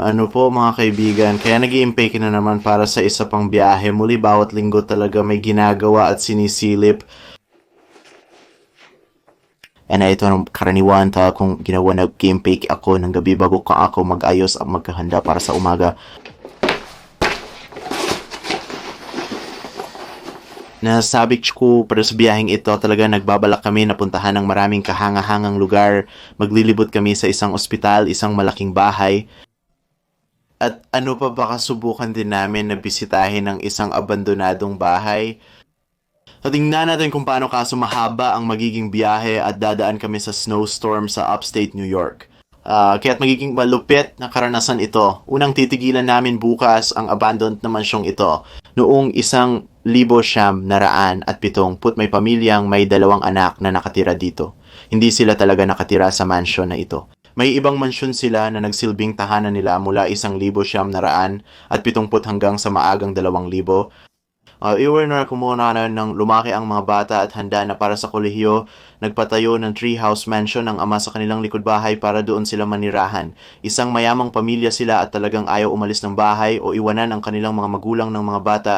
Ano po mga kaibigan, kaya nag impake na naman para sa isa pang biyahe. Muli bawat linggo talaga may ginagawa at sinisilip. And ito ang karaniwan ta kung ginawa na game fake ako ng gabi bago ka ako mag-ayos at magkahanda para sa umaga. Nasabi ko para sa biyaheng ito talaga nagbabalak kami na puntahan ng maraming kahanga-hangang lugar. Maglilibot kami sa isang ospital, isang malaking bahay. At ano pa baka subukan din namin na bisitahin ng isang abandonadong bahay? So tingnan natin kung paano kaso mahaba ang magiging biyahe at dadaan kami sa snowstorm sa upstate New York. Ah, kaya't magiging malupit na karanasan ito. Unang titigilan namin bukas ang abandoned na mansyong ito. Noong isang libo siyam na raan at pitong put may pamilyang may dalawang anak na nakatira dito. Hindi sila talaga nakatira sa mansion na ito. May ibang mansyon sila na nagsilbing tahanan nila mula isang libo siyam na raan at pitong put hanggang sa maagang dalawang libo Uh, na kumuna na nang lumaki ang mga bata at handa na para sa kolehiyo, nagpatayo ng treehouse mansion ang ama sa kanilang likod bahay para doon sila manirahan. Isang mayamang pamilya sila at talagang ayaw umalis ng bahay o iwanan ang kanilang mga magulang ng mga bata.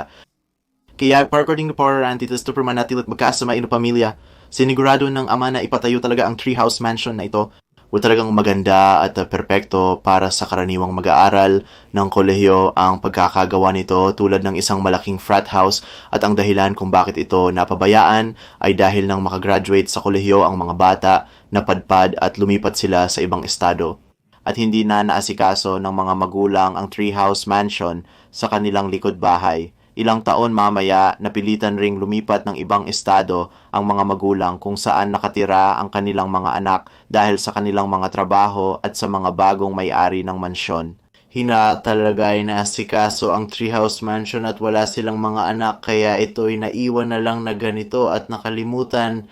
Kaya according to Power Auntie, ito Superman natin at magkasama ino pamilya. Sinigurado ng ama na ipatayo talaga ang treehouse mansion na ito o talagang maganda at perpekto para sa karaniwang mag-aaral ng kolehiyo ang pagkakagawa nito tulad ng isang malaking frat house at ang dahilan kung bakit ito napabayaan ay dahil nang makagraduate sa kolehiyo ang mga bata, napadpad at lumipat sila sa ibang estado. At hindi na naasikaso ng mga magulang ang treehouse mansion sa kanilang likod bahay ilang taon mamaya napilitan ring lumipat ng ibang estado ang mga magulang kung saan nakatira ang kanilang mga anak dahil sa kanilang mga trabaho at sa mga bagong may-ari ng mansyon. Hina talaga ay naasikaso ang treehouse mansion at wala silang mga anak kaya ito'y naiwan na lang na ganito at nakalimutan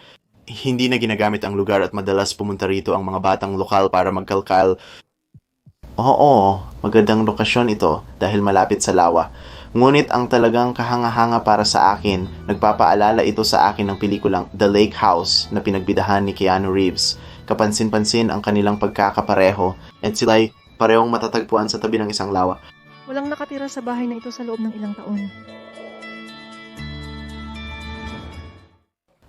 hindi na ginagamit ang lugar at madalas pumunta rito ang mga batang lokal para magkalkal. Oo, magandang lokasyon ito dahil malapit sa lawa. Ngunit ang talagang kahanga-hanga para sa akin, nagpapaalala ito sa akin ng pelikulang The Lake House na pinagbidahan ni Keanu Reeves. Kapansin-pansin ang kanilang pagkakapareho at sila'y parehong matatagpuan sa tabi ng isang lawa. Walang nakatira sa bahay na ito sa loob ng ilang taon.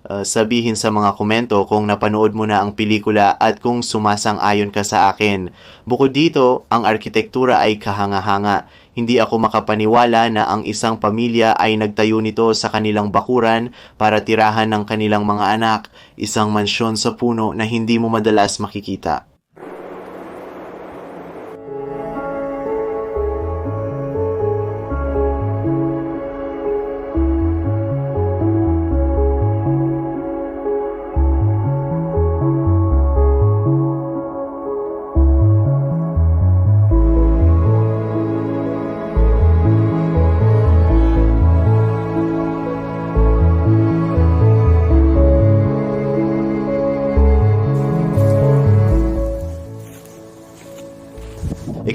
Uh, sabihin sa mga komento kung napanood mo na ang pelikula at kung sumasang-ayon ka sa akin. Bukod dito, ang arkitektura ay kahanga-hanga. Hindi ako makapaniwala na ang isang pamilya ay nagtayo nito sa kanilang bakuran para tirahan ng kanilang mga anak, isang mansyon sa puno na hindi mo madalas makikita.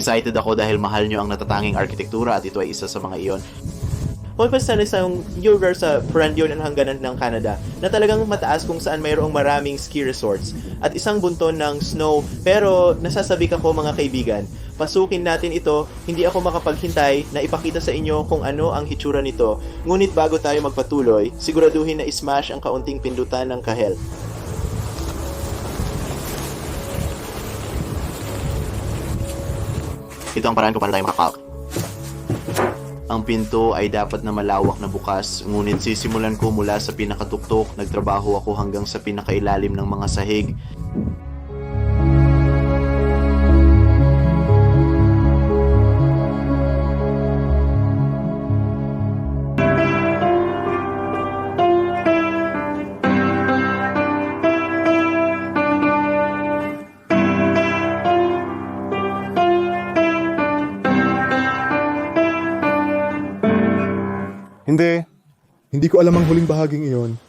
Excited ako dahil mahal nyo ang natatanging arkitektura at ito ay isa sa mga iyon. Hoy, basta isang lugar sa friend yun ang hangganan ng Canada na talagang mataas kung saan mayroong maraming ski resorts at isang bunton ng snow. Pero nasasabi ko mga kaibigan pasukin natin ito. Hindi ako makapaghintay na ipakita sa inyo kung ano ang hitsura nito. Ngunit bago tayo magpatuloy siguraduhin na ismash ang kaunting pindutan ng kahel Ito ang paraan kung paano tayo makakalk. Ang pinto ay dapat na malawak na bukas, ngunit sisimulan ko mula sa pinakatuktok, nagtrabaho ako hanggang sa pinakailalim ng mga sahig. Hindi ko alam ang huling bahaging iyon.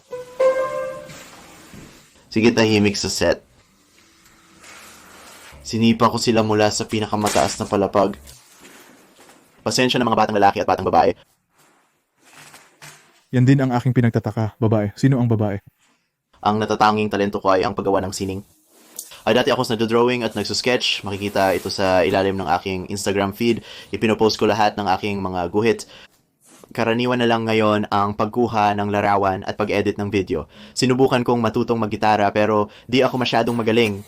Sige tahimik sa set. Sinipa ko sila mula sa pinakamataas na palapag. Pasensya ng mga batang lalaki at batang babae. Yan din ang aking pinagtataka, babae. Sino ang babae? Ang natatanging talento ko ay ang paggawa ng sining. Ah, dati ako sa drawing at nagsusketch. Makikita ito sa ilalim ng aking Instagram feed. Ipinopost ko lahat ng aking mga guhit. Karaniwan na lang ngayon ang pagkuha ng larawan at pag-edit ng video. Sinubukan kong matutong maggitara pero di ako masyadong magaling.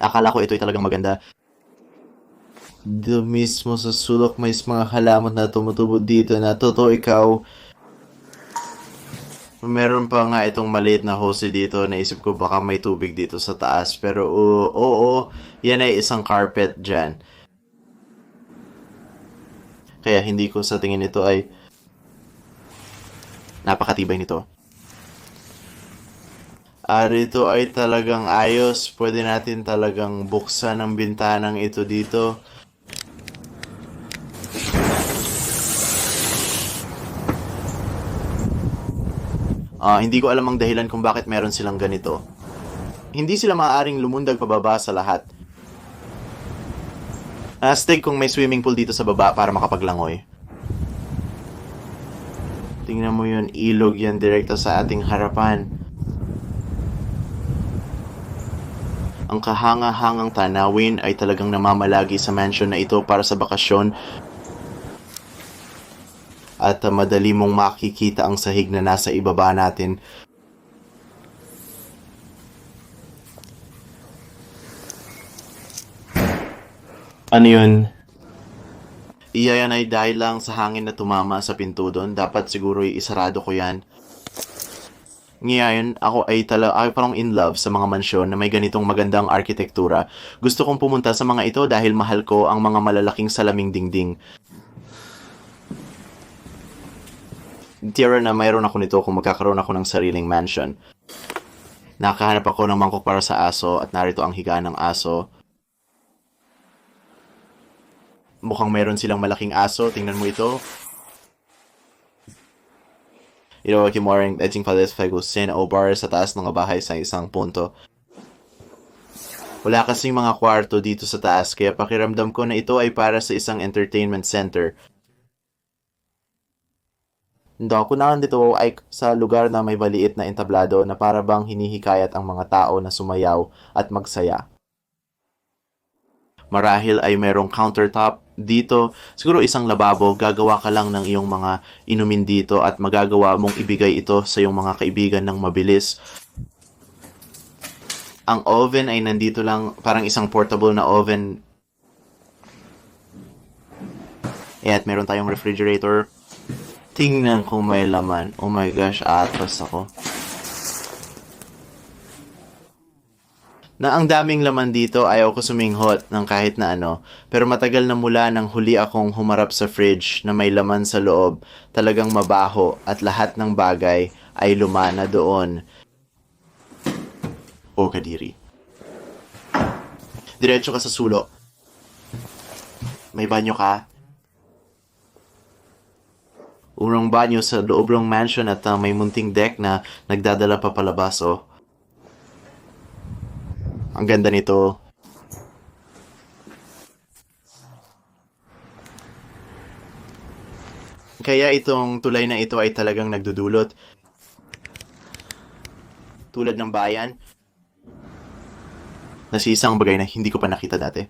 Akala ko ito'y talagang maganda. Dito mismo sa sulok may mga halaman na tumutubo dito na totoo ikaw. Meron pa nga itong maliit na hose dito. Naisip ko baka may tubig dito sa taas. Pero oo, oo, yan ay isang carpet dyan. Kaya hindi ko sa tingin ito ay napakatibay nito. Ah, rito ay talagang ayos. Pwede natin talagang buksan ang bintanang ito dito. Ah, hindi ko alam ang dahilan kung bakit meron silang ganito. Hindi sila maaaring lumundag pababa sa lahat. Astig kung may swimming pool dito sa baba para makapaglangoy. Tingnan mo yun, ilog yan direkta sa ating harapan. Ang kahanga-hangang tanawin ay talagang namamalagi sa mansion na ito para sa bakasyon at uh, madali mong makikita ang sahig na nasa ibaba natin. Ano yun? Iyan ay dahil lang sa hangin na tumama sa pinto doon. Dapat siguro isarado ko yan. Ngayon, ako ay tala ay parang in love sa mga mansyon na may ganitong magandang arkitektura. Gusto kong pumunta sa mga ito dahil mahal ko ang mga malalaking salaming dingding. Tira na mayroon ako nito kung magkakaroon ako ng sariling mansion. Nakahanap ako ng mangkok para sa aso at narito ang higaan ng aso. Mukhang mayroon silang malaking aso. Tingnan mo ito. Ay kimuaring edging palis fagusin o bar sa taas ng bahay sa isang punto. Wala kasing mga kwarto dito sa taas kaya pakiramdam ko na ito ay para sa isang entertainment center. Ako na dito ay sa lugar na may maliit na entablado na para bang hinihikayat ang mga tao na sumayaw at magsaya. Marahil ay merong countertop dito. Siguro isang lababo, gagawa ka lang ng iyong mga inumin dito at magagawa mong ibigay ito sa iyong mga kaibigan ng mabilis. Ang oven ay nandito lang, parang isang portable na oven. At meron tayong refrigerator. Tingnan kung may laman. Oh my gosh, atras ako. Na ang daming laman dito, ayaw ko suminghot ng kahit na ano. Pero matagal na mula nang huli akong humarap sa fridge na may laman sa loob, talagang mabaho at lahat ng bagay ay lumana doon. O kadiri. Diretso ka sa sulo. May banyo ka? Urang banyo sa loob ng mansion at uh, may munting deck na nagdadala pa palabas oh. Ang ganda nito. Kaya itong tulay na ito ay talagang nagdudulot. Tulad ng bayan. Nasisang bagay na hindi ko pa nakita dati.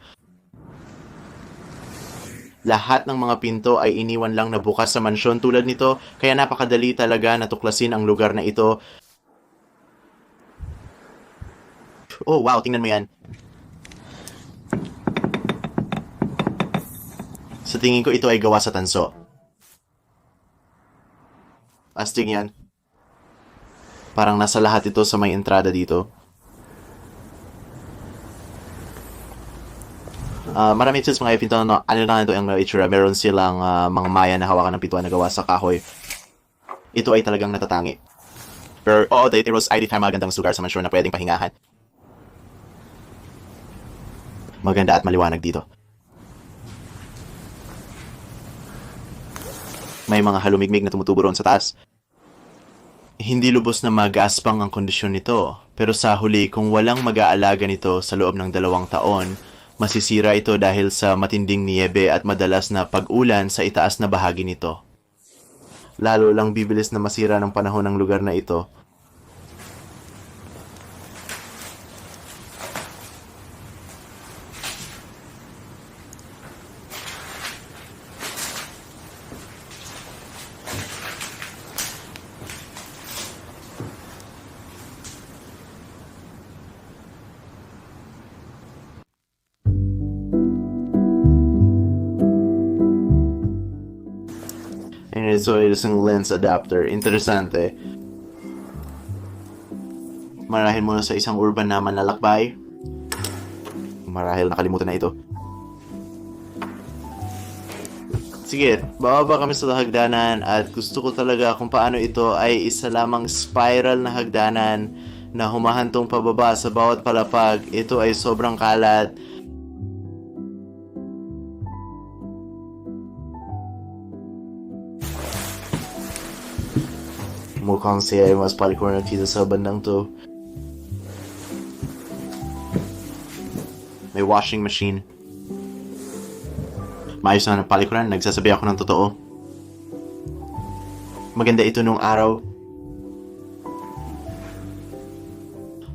Lahat ng mga pinto ay iniwan lang na bukas sa mansyon tulad nito, kaya napakadali talaga natuklasin ang lugar na ito. Oh, wow, tingnan mo yan. Sa tingin ko ito ay gawa sa tanso. Astig yan. Parang nasa lahat ito sa may entrada dito. Ah, marami ito mga pinto na ano lang ito ang itsura. Meron silang ah, mga maya na hawakan ng pintuan na gawa sa kahoy. Ito ay talagang natatangi. Pero, oo, oh, it was ID time magandang sugar sa mansyon na pwedeng pahingahan. Maganda at maliwanag dito. May mga halumigmig na tumutubo roon sa taas. Hindi lubos na magaspang ang kondisyon nito, pero sa huli kung walang mag-aalaga nito sa loob ng dalawang taon, masisira ito dahil sa matinding niyebe at madalas na pag-ulan sa itaas na bahagi nito. Lalo lang bibilis na masira ng panahon ng lugar na ito ito ay isang lens adapter. Interesante. Marahil muna sa isang urban na manlalakbay. Marahil nakalimutan na ito. Sige, bababa kami sa hagdanan at gusto ko talaga kung paano ito ay isa lamang spiral na hagdanan na humahantong pababa sa bawat palapag. Ito ay sobrang kalat. Siya ay mas parkour dito sa bandang to. May washing machine. Maayos na ng palikuran, nagsasabi ako ng totoo. Maganda ito nung araw.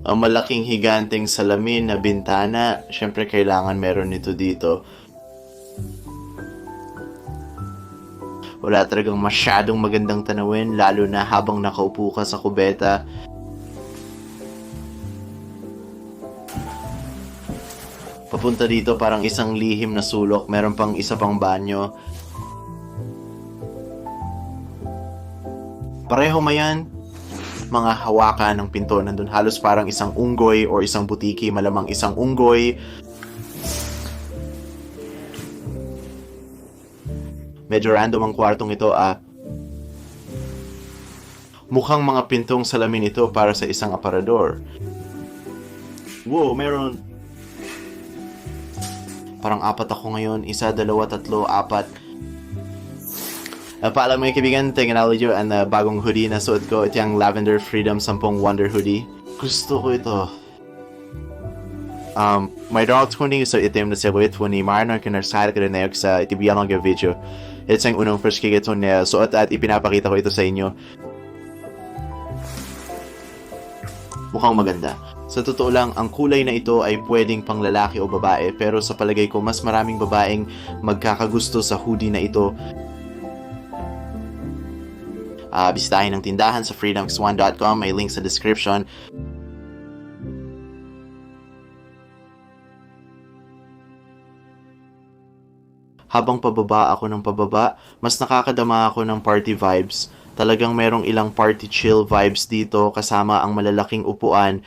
Ang malaking higanteng salamin na bintana, syempre kailangan meron nito dito. Wala talagang masyadong magandang tanawin, lalo na habang nakaupo ka sa kubeta. Papunta dito parang isang lihim na sulok, meron pang isa pang banyo. Pareho mayan, mga hawakan ng pinto nandun halos parang isang unggoy or isang butiki, malamang isang unggoy. Medyo random ang kwartong ito ah. Mukhang mga pintong salamin ito para sa isang aparador. Wow, meron Parang apat ako ngayon. Isa, dalawa, tatlo, apat. Uh, paalam mga kaibigan, yun ang uh, bagong hoodie na suot ko. Ito yung Lavender Freedom 10 Wonder Hoodie. Gusto ko ito. Um, mayroon ako kuning sa itim na silhouette ni Marno kinarsahal ka rin na sa itibiyan ng video. Ito yung unang first ito na suot at ipinapakita ko ito sa inyo. Mukhang maganda. Sa totoo lang, ang kulay na ito ay pwedeng pang lalaki o babae pero sa palagay ko mas maraming babaeng magkakagusto sa hoodie na ito. Ah, bisitahin ang tindahan sa freedomx1.com, may link sa description. Habang pababa ako ng pababa, mas nakakadama ako ng party vibes. Talagang merong ilang party chill vibes dito kasama ang malalaking upuan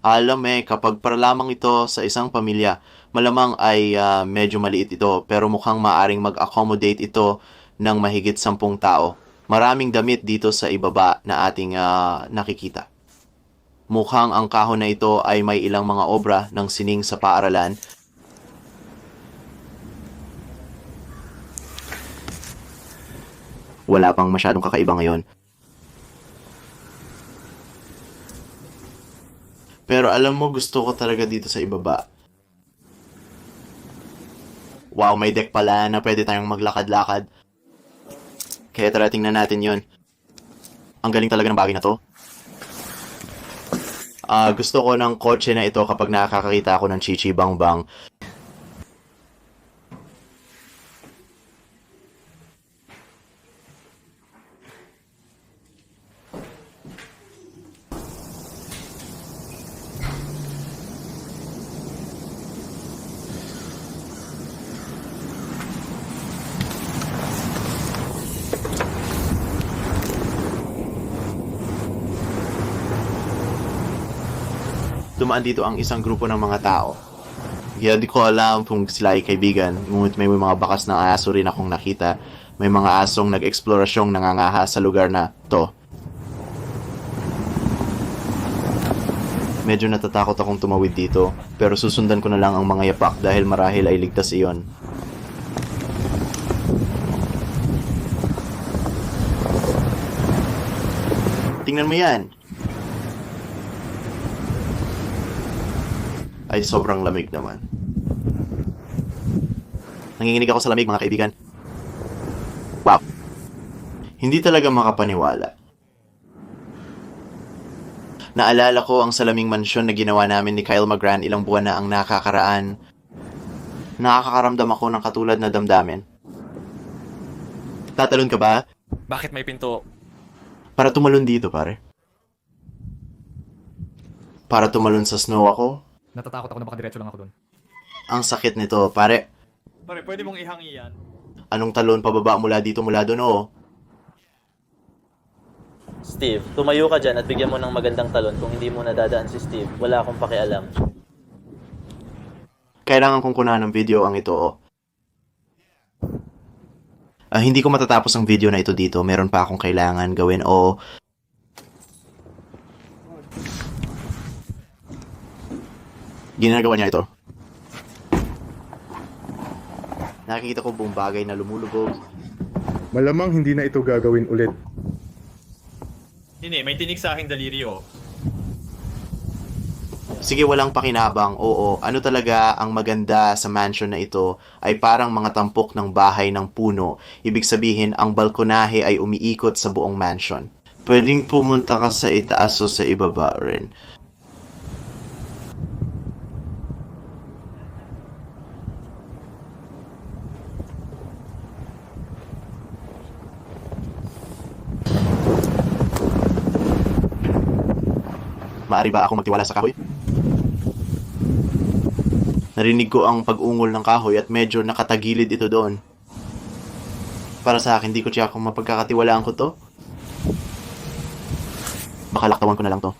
alam eh, kapag para lamang ito sa isang pamilya, malamang ay ah, medyo maliit ito, pero mukhang maaring mag-accommodate ito ng mahigit sampung tao. Maraming damit dito sa ibaba na ating ah, nakikita. Mukhang ang kahon na ito ay may ilang mga obra ng sining sa paaralan. Wala pang masyadong kakaiba ngayon. Pero alam mo, gusto ko talaga dito sa ibaba. Wow, may deck pala na pwede tayong maglakad-lakad. Kaya tara tingnan natin yon. Ang galing talaga ng bagay na to. Ah, gusto ko ng kotse na ito kapag nakakakita ako ng Chichi Bang Bang. Dumaan dito ang isang grupo ng mga tao. Kaya di ko alam kung sila ay kaibigan, ngunit may mga bakas ng aso rin akong nakita. May mga asong nag-eksplorasyong nangangaha sa lugar na to. Medyo natatakot akong tumawid dito, pero susundan ko na lang ang mga yapak dahil marahil ay ligtas iyon. Tingnan mo yan! Ay sobrang lamig naman. Nanginginig ako sa lamig mga kaibigan. Wow. Hindi talaga makapaniwala. Naalala ko ang salaming mansyon na ginawa namin ni Kyle Magran ilang buwan na ang nakakaraan. Nakakaramdam ako ng katulad na damdamin. Tatalon ka ba? Bakit may pinto? Para tumalon dito, pare. Para tumalon sa snow ako. Natatakot ako na baka diretso lang ako doon. Ang sakit nito, pare. Pare, pwede mong ihangi yan. Anong talon pababa mula dito mula doon, oo? Steve, tumayo ka dyan at bigyan mo ng magandang talon kung hindi mo nadadaan si Steve. Wala akong pakialam. Kailangan kong kunahan ng video ang ito, oh. Ah, hindi ko matatapos ang video na ito dito. Meron pa akong kailangan gawin, o... Ginagawa niya ito. Nakikita ko buong bagay na lumulubog. Malamang hindi na ito gagawin ulit. Hindi, may tinig sa aking daliri oh. Sige, walang pakinabang. Oo, ano talaga ang maganda sa mansion na ito ay parang mga tampok ng bahay ng puno. Ibig sabihin, ang balkonahe ay umiikot sa buong mansion. Pwedeng pumunta ka sa itaas o sa ibaba rin. Maari ba ako magtiwala sa kahoy? Narinig ko ang pag-ungol ng kahoy at medyo nakatagilid ito doon. Para sa akin, di ko siya kung mapagkakatiwalaan ko to. Baka laktawan ko na lang to.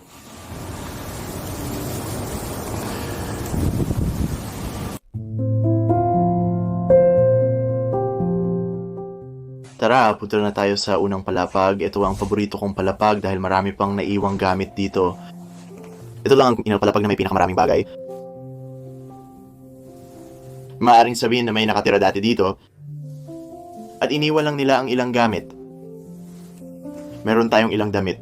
Tara, punta na tayo sa unang palapag. Ito ang paborito kong palapag dahil marami pang naiwang gamit dito. Ito lang ang inapalapag na may pinakamaraming bagay. Maaring sabihin na may nakatira dati dito at iniwan lang nila ang ilang gamit. Meron tayong ilang damit.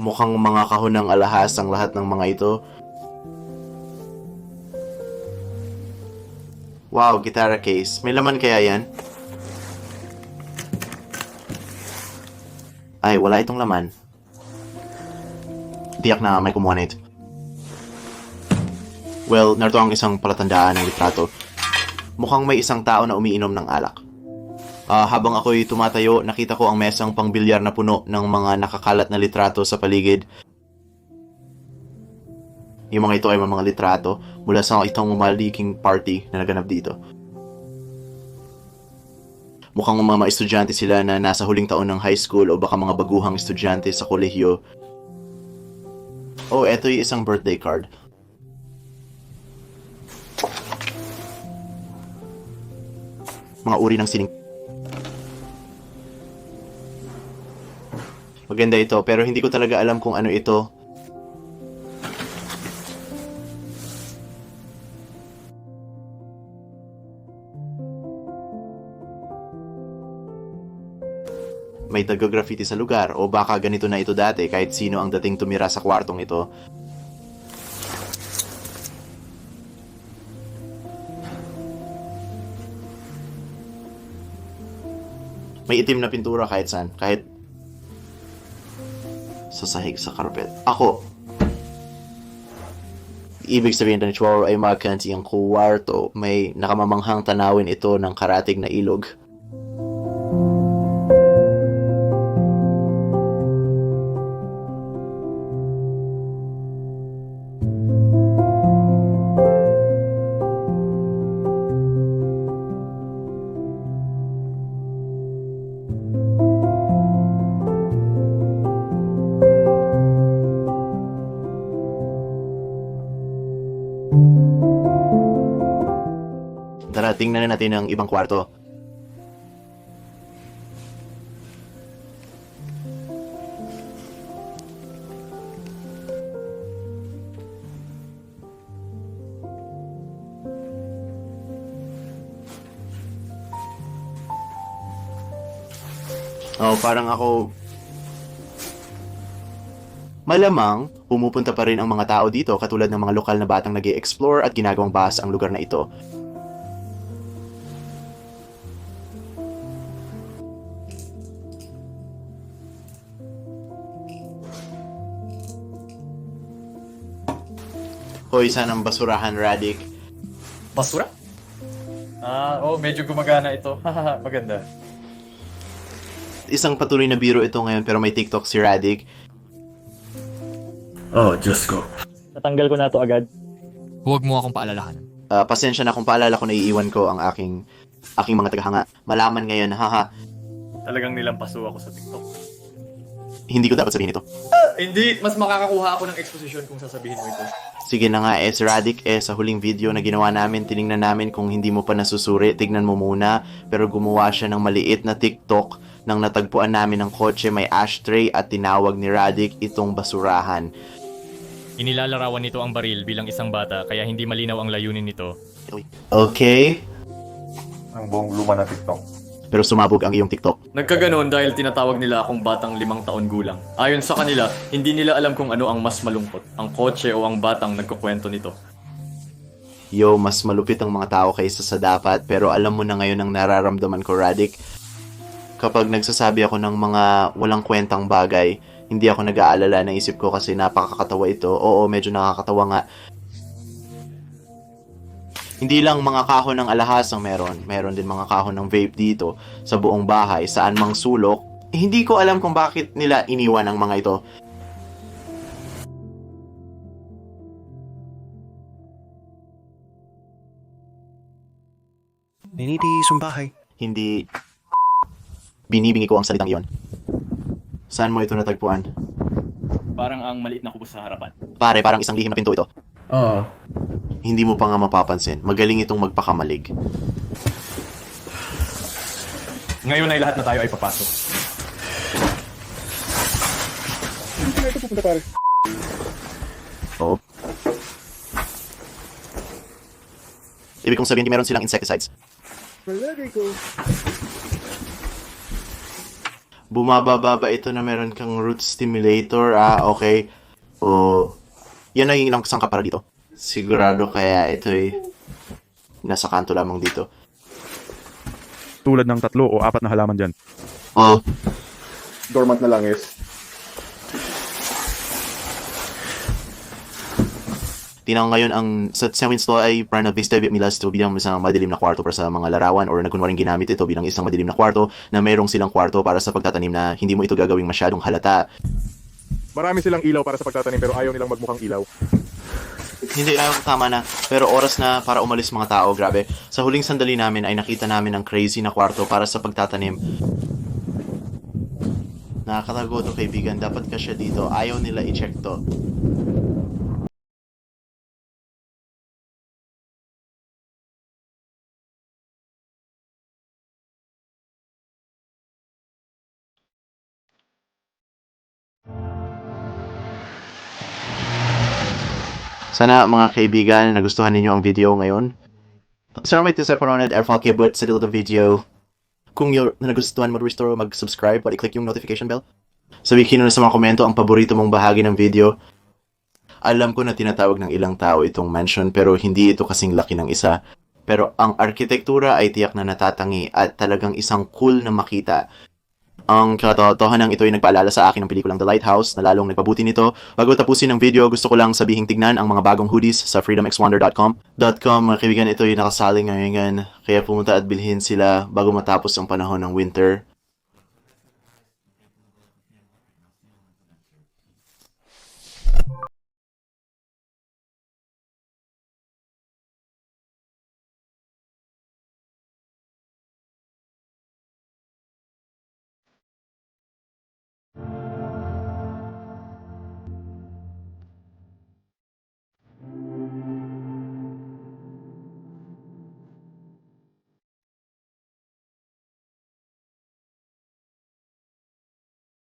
Mukhang mga kahon ng alahas ang lahat ng mga ito. Wow, guitar case. May laman kaya yan? Ay, wala itong laman. Tiyak na may kumuha na ito. Well, narito ang isang palatandaan ng litrato. Mukhang may isang tao na umiinom ng alak. Ah, habang ako'y tumatayo, nakita ko ang mesang pangbilyar na puno ng mga nakakalat na litrato sa paligid. Yung mga ito ay mga litrato mula sa itong mamaliging party na naganap dito. Mukhang mga estudyante sila na nasa huling taon ng high school o baka mga baguhang estudyante sa kolehiyo. Oh, eto yung isang birthday card. Mga uri ng sining. Maganda ito, pero hindi ko talaga alam kung ano ito. May taga-graffiti sa lugar o baka ganito na ito dati kahit sino ang dating tumira sa kwartong ito. May itim na pintura kahit saan, kahit sa sahig sa karpet. Ako, ibig sabihin ng Chihuahua ay makanti ang kwarto. May nakamamanghang tanawin ito ng karatig na ilog. Natin ang ibang kwarto. Oh, parang ako Malamang, pumupunta pa rin ang mga tao dito katulad ng mga lokal na batang nag explore at ginagawang bahas ang lugar na ito. Saan ang basurahan, Radic? Basura? Ah, oh, medyo gumagana ito. Maganda. Isang patuloy na biro ito ngayon pero may TikTok si Radic. Oh, Diyos ko. Natanggal ko na to agad. Huwag mo akong paalalahanan. Ah, pasensya na kung paalala ko na iiwan ko ang aking aking mga tagahanga. Malaman ngayon, haha, Talagang nilampaso ako sa TikTok. Hindi ko dapat sabihin ito. Hindi, mas makakakuha ako ng exposition kung sasabihin mo ito. Sige na nga, eh, Radic, eh, sa huling video na ginawa namin, tiningnan namin kung hindi mo pa nasusuri, tignan mo muna. Pero gumawa siya ng maliit na TikTok nang natagpuan namin ng kotse may ashtray at tinawag ni Radic itong basurahan. Inilalarawan nito ang baril bilang isang bata kaya hindi malinaw ang layunin nito. Okay, Ang buong luma na TikTok. Pero sumabog ang iyong TikTok. Nagkaganon dahil tinatawag nila akong batang limang taon gulang. Ayon sa kanila, hindi nila alam kung ano ang mas malungkot, ang kotse o ang batang nagkukwento nito. Yo, mas malupit ang mga tao kaysa sa dapat, pero alam mo na ngayon ang nararamdaman ko, Radic. Kapag nagsasabi ako ng mga walang kwentang bagay, hindi ako nag-aalala, naisip ko kasi napakakatawa ito. Oo, medyo nakakatawa nga. Hindi lang mga kahon ng alahas ang meron. Meron din mga kahon ng vape dito sa buong bahay, saan mang sulok. Eh, hindi ko alam kung bakit nila iniwan ang mga ito. Ninitiis ang bahay. Hindi binibingi ko ang salitang iyon. Saan mo ito natagpuan? Parang ang maliit na kubo sa harapan. Pare, parang isang lihim na pinto ito. Oo. Hindi mo pa nga mapapansin. Magaling itong magpakamalig. Ngayon ay lahat na tayo ay papasok. Oo. Ibig kong sabihin, meron silang insecticides. Bumababa ba ito na meron kang root stimulator? Ah, okay. O, yan ay ilang sangka para dito. Sigurado kaya ito ay nasa kanto lamang dito. Tulad ng tatlo o apat na halaman dyan. Oh, Dormant na langis. Tinang ngayon ang sa sa Winslow ay Prana Vista Milas ito bilang isang madilim na kwarto para sa mga larawan or nagkunwaring ginamit ito bilang isang madilim na kwarto na mayroong silang kwarto para sa pagtatanim na hindi mo ito gagawing masyadong halata. Marami silang ilaw para sa pagtatanim pero ayaw nilang magmukhang ilaw. Hindi na tama na, pero oras na para umalis mga tao, grabe. Sa huling sandali namin ay nakita namin ang crazy na kwarto para sa pagtatanim. Nakakatago to kaibigan, dapat ka siya dito. Ayaw nila i-check to. Sana mga kaibigan, nagustuhan ninyo ang video ngayon. Salamat ito sa Coronad Airfall Kibut sa dito video. Kung yung nagustuhan mo restore, mag-subscribe at i-click yung notification bell. Sabihin na sa mga komento ang paborito mong bahagi ng video. Alam ko na tinatawag ng ilang tao itong mansion pero hindi ito kasing laki ng isa. Pero ang arkitektura ay tiyak na natatangi at talagang isang cool na makita. Ang katotohanan ito ay nagpaalala sa akin ng pelikulang The Lighthouse na lalong nagpabuti nito. Bago tapusin ang video, gusto ko lang sabihing tignan ang mga bagong hoodies sa freedomxwonder.com. .com, mga kaibigan, ito ay nakasali ngayon, kaya pumunta at bilhin sila bago matapos ang panahon ng winter.